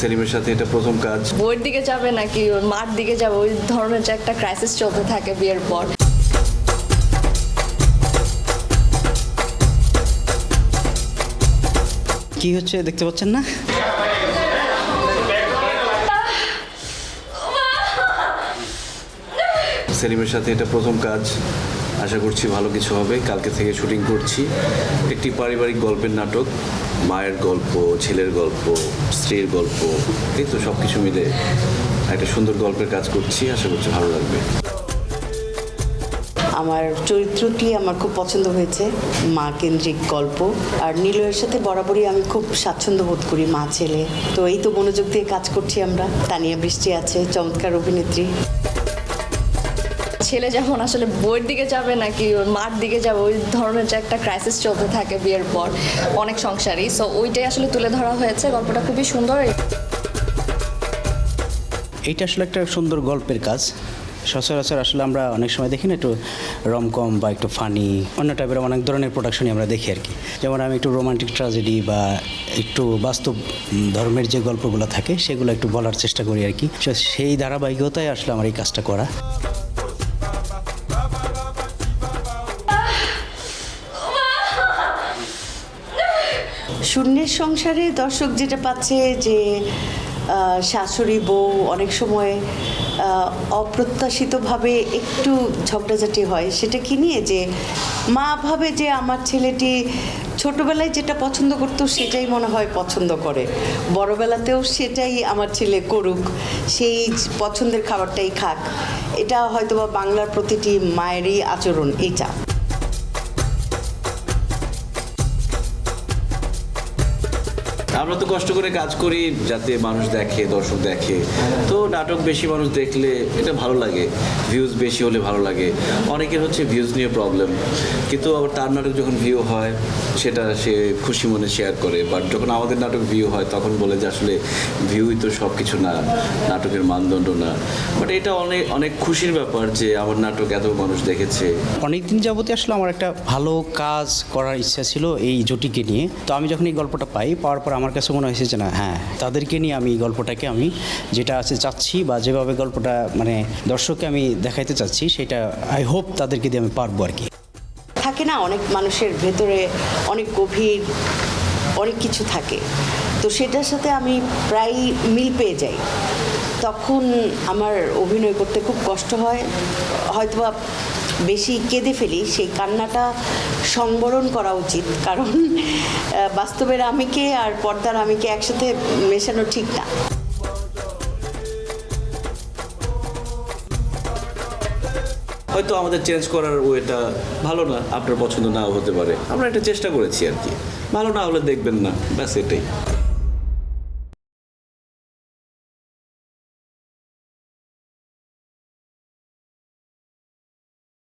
সেলিমের সাথে এটা প্রথম কাজ। বইয়ের দিকে যাবে নাকি ওর মার দিকে যাবে? ওই ধরনের যে একটা ক্রাইসিস চলতে থাকে বিয়ের পর। কি হচ্ছে দেখতে পাচ্ছেন না? সেলিমের সাথে এটা প্রথম কাজ। আশা করছি ভালো কিছু হবে। কালকে থেকে শুটিং করছি। একটি পারিবারিক গল্পের নাটক, মায়ের গল্প, ছেলের গল্প, স্ত্রীর গল্প, এই তো সব কিছু মিলে একটা সুন্দর গল্পের কাজ করছি। আশা করছি ভালো লাগবে। আমার চরিত্রটি আমার খুব পছন্দ হয়েছে মা কেন্দ্রিক গল্প। আর নীলয়ের সাথে বরাবরই আমি খুব স্বাচ্ছন্দ্য বোধ করি মা ছেলে তো এই তো মনোযোগ দিয়ে কাজ করছি আমরা। তানিয়া বৃষ্টি আছে, চমৎকার অভিনেত্রী। ছেলে যেমন আসলে বইয়ের দিকে যাবে নাকি মার দিকে যাবে, ওই ধরনের যে একটা ক্রাইসিস চলতে থাকে বিয়ের পর অনেক সংসারই। সো ওইটাই আসলে তুলে ধরা হয়েছে, গল্পটা খুবই সুন্দর। এইটা আসলে একটা সুন্দর গল্পের কাজ। সচরাচর আসলে আমরা অনেক সময় দেখি না একটু রমকম বা একটু ফানি অন্য টাইপের অনেক ধরনের প্রোডাকশনই আমরা দেখি আর কি। যেমন আমি একটু রোমান্টিক ট্রাজেডি বা একটু বাস্তব ধর্মের যে গল্পগুলো থাকে, সেগুলো একটু বলার চেষ্টা করি আর কি। সেই ধারাবাহিকতায় আসলে আমার এই কাজটা করা। শূন্যের সংসারে দর্শক যেটা পাচ্ছে যে শাশুড়ি বউ অনেক সময় অপ্রত্যাশিতভাবে একটু ঝগড়াঝাটি হয়। সেটা কি নিয়ে? যে, মা ভাবে যে আমার ছেলেটি ছোটবেলায় যেটা পছন্দ করতো সেটাই মনে হয় পছন্দ করে। বড়বেলাতেও সেটাই আমার ছেলে করুক। সেই পছন্দের খাবারটাই খাক। এটা হয়তোবা বাংলার প্রতিটি মায়েরই আচরণ, এইটা। আমরা তো কষ্ট করে কাজ করি যাতে মানুষ দেখে, দর্শক দেখে। তো নাটক বেশি মানুষ দেখলে এটা ভালো লাগে ভিউজ বেশি হলে ভালো লাগে। অনেকের হচ্ছে ভিউজ নিয়ে প্রবলেম কিন্তু আবার তার নাটক যখন ভিউ হয়, সেটা সে খুশি মনে শেয়ার করে। বাট যখন আমাদের নাটক ভিউ হয়, তখন বলে যে আসলে ভিউই তো সব কিছু না, নাটকের মানদণ্ড না। বাট এটা অনেক অনেক খুশির ব্যাপার যে আমার নাটক এত মানুষ দেখেছে। অনেক দিন যাবতে আসলে আমার একটা ভালো কাজ করার ইচ্ছা ছিল এই জুটিকে নিয়ে। তো আমি যখন এই গল্পটা পাই, পাওয়ার পর আমার কাছে মনে হয়েছে যে না হ্যাঁ তাদেরকে নিয়ে আমি গল্পটাকে আমি যেটা আছে চাচ্ছি বা যেভাবে গল্পটা মানে দর্শককে আমি দেখাইতে চাচ্ছি, সেটা আই হোপ তাদেরকে দিয়ে আমি পারব আর কি। থাকে না, অনেক মানুষের ভেতরে অনেক গভীর অনেক কিছু থাকে। তো সেটার সাথে আমি প্রায় মিল পেয়ে যাই। তখন আমার অভিনয় করতে খুব কষ্ট হয়। হয়তোবা বেশি কেঁদে ফেলি, সেই কান্নাটা সংবরণ করা উচিত। কারণ বাস্তবের আমিকে আর পর্দার আমিকে একসাথে মেশানো ঠিক না। হয়তো আমাদের চেঞ্জ করার ওয়েটা ভালো না, আপনার পছন্দ না হতে পারে। আমরা একটা চেষ্টা করেছি আর কি। ভালো না হলে দেখবেন না, ব্যাস এটাই।